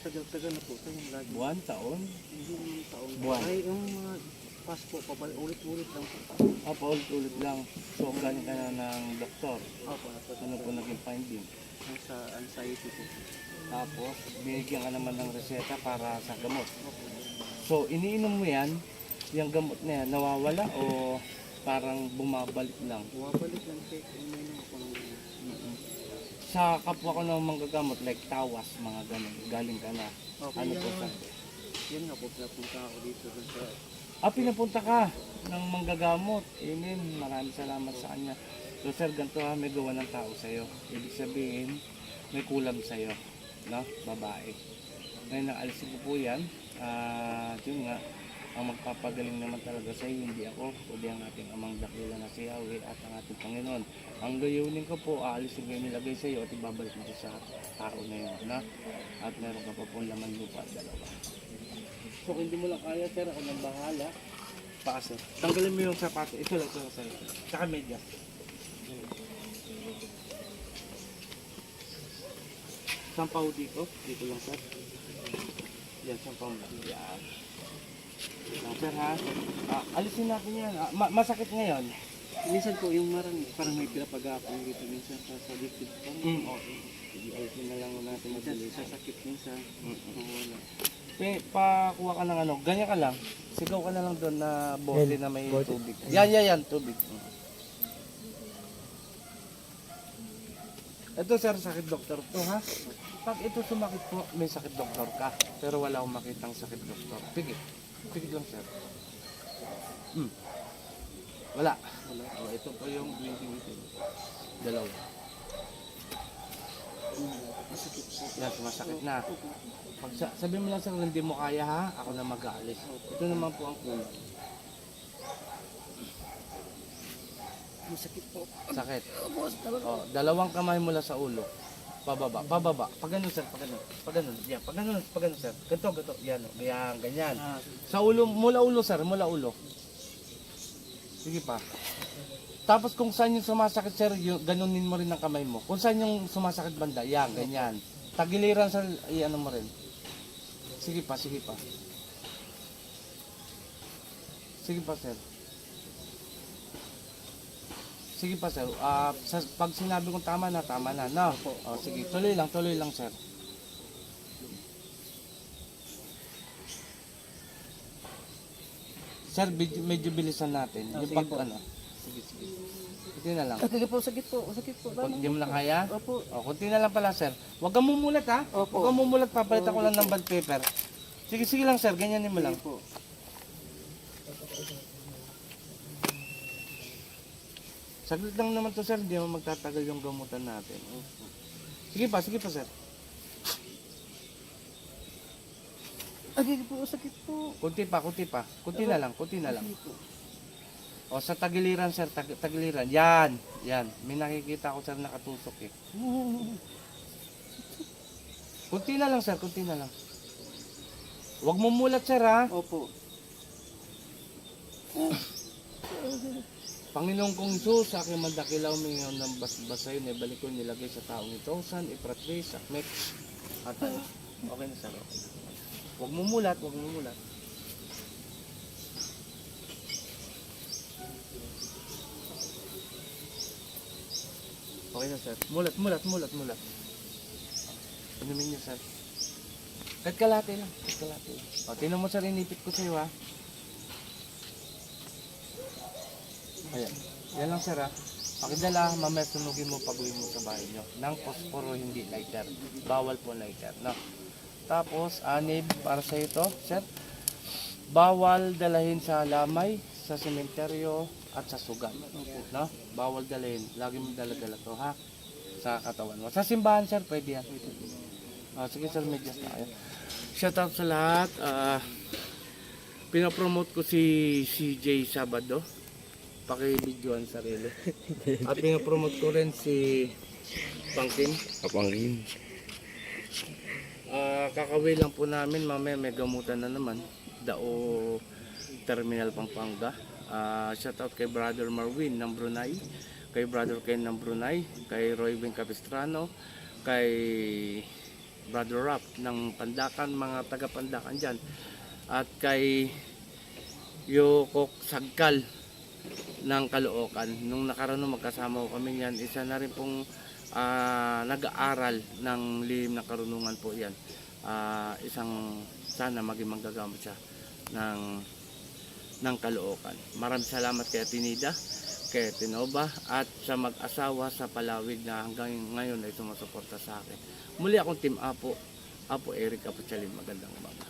tagal-tagal na po yung lagi. Buwan, taon? Hindi naman taon. Buwan. Ay, yung mga Pasko, papal ulit-ulit lang po. Ah, paulit-ulit lang. So, galing ka na ng doktor. Opo, napos Ano po naging finding? sa anxiety po. Tapos, binigyan ka naman ng reseta para sa gamot. So, iniinom mo yan, yung gamot na yan, nawawala o parang bumabalik lang? Bumabalik lang kay uminom ako ng Mm-mm. Sa kapwa ko ng manggagamot, like tawas, mga ganun, galing ka na. Okay, Ano po sa... Yan nga po, pinapunta ako dito dun sa Ah, pinapunta ka ng manggagamot. Amen. Maraming salamat sa kanya. So, sir, ganito ha, may gawa ng tao sa'yo. Ibig sabihin, may kulam sa'yo. No? Babae. Ngayon, naalisin ko po yan. Ah, yun nga, ang magpapagaling naman talaga sa'yo, hindi ako, kundi ang ating amang dakila na si Yahweh at ang ating Panginoon. Ang layunin ko po, aalisin ko yung nilagay sa'yo at ibabalik mo sa tao na yun. Na? At meron ka pa po laman lupa, dalawa. So hindi mo lang kaya, sir, ako nang bahala. Sir. Tanggalin mo yung sapato. Ito lang, ito lang sa'yo. Tsaka medyas. Sampaw dito. Dito lang, sir. Yan, sampaw mo. Yan. Sir, ha? Ah, alisin natin yan. Ah, ma- masakit ngayon. Minsan po yung marang parang may pinapagapang dito minsan sa, sa dikit ko. Mm, okay. Sige, alisin na lang natin Minsan mabilis. sa sakit minsan. Mm, mm. Nawala. Pe, pakuha ka ng ano, ganyan ka lang. Sigaw ka na lang doon na bote na may tubig. Yan, yan, yan, tubig. Ito sir, sakit doktor to ha. Pag ito sumakit po, may sakit doktor ka. Pero wala akong makitang sakit doktor. Pigit. Pigit lang sir. Hmm. Wala. Wala. Oh, ito po yung blinking ito. Dalawa. Masakit po. Yan, sumasakit na. Pag sa, sabi mo lang sir, hindi mo kaya ha, ako na mag-aalis. Ito naman po ang kulang. Masakit po. Sakit. Oh, dalawang kamay mula sa ulo. Pababa, pababa. Pag ganun sir, pag ganun. Pag ganun, yan, pag ganun, pag ganun sir. Ganito, ganito, yan, oh, yan, ganyan. Ah, Sa ulo, mula ulo sir, mula ulo. Sige pa. Tapos kung saan yung sumasakit sir, yung, ganunin mo rin ang kamay mo. Kung saan yung sumasakit banda, yan, ganyan. Tagiliran sir, i-ano mo rin. Sige pa, sige pa. Sige pa sir. Sige pa sir. Ah, sa, pag sinabi kong tama na, tama na. No? Oh, sige, tuloy lang, tuloy lang sir. Sir, medyo, medyo bilisan natin. Oh, yung sige pag ano. Sige, sige. Kunti na lang. Sakit po, sakit po, sakit po. Kung hindi mo lang kaya, Opo. o, kunti na lang pala, sir. Huwag kang mumulat, ha? Opo. Huwag kang mumulat, papalitan ko lang ng bond paper. Sige, sige lang, sir. Ganyanin mo lang. Sige Saglit lang naman to, sir. Hindi mo magtatagal yung gamutan natin. Sige pa, sige pa, sir. Sakit po, sakit po. Kunti pa, kunti pa. Kunti na lang, kunti na lang. O, sa tagiliran, sir. Tag tagiliran. Yan, yan. May nakikita ko, sir, nakatusok eh. Kunti na lang, sir. Kunti na lang. Huwag mo mulat, sir, ha? Opo. Panginoong kong Isus, sa aking mandakilaw mingaw ng basbasay na ibalik ko nilagay sa taong ito, san, ipratri, sakmek, at. Okay na sir, okay. Huwag mo mulat, huwag mo mulat. Okay na sir. Mulat, mulat, mulat, mulat. Inumin niyo sir. Kahit kalate lang, kahit kalate. O, tinan mo sir, inipit ko sa'yo ha. Ayan. Yan lang sir ha. Pakidala, mamaya sunugin mo pag uwi mo sa bahay nyo. Nang posporo, hindi lighter. Bawal po lighter, no? Tapos, anib para sa ito, sir. Bawal dalahin sa lamay, sa sementeryo, at sa sugat. No? Bawal dalahin. Lagi mo dala-dala to, ha? Sa katawan mo. Sa simbahan, sir, pwede yan. Ah, sige, sir, medyas tayo. Shout out sa lahat. Ah, pinapromote ko si CJ Sabado paki-videoan sarili. At pinapromote ko rin si Pangkin. Kapangin. Ah, kakawin lang po namin, mamaya may gamutan na naman. Dao Terminal Pampanga. Ah, shout out kay Brother Marwin ng Brunei, kay Brother Ken ng Brunei, kay Roy Wing Capistrano, kay Brother Rap ng Pandakan, mga taga Pandakan dyan. At kay Yokok Sagkal ng Caloocan. Nung nakaraan magkasama ko kami yan, isa na rin pong ah, nag-aaral ng lihim ng karunungan po yan. Ah, isang sana maging manggagamot siya ng ng Caloocan. Maraming salamat kay Tinida, kay Tinoba at sa mag-asawa sa Palawig na hanggang ngayon ay sumusuporta sa akin. Muli akong Team Apo, Apo Eric Apo Chalim. Magandang umaga.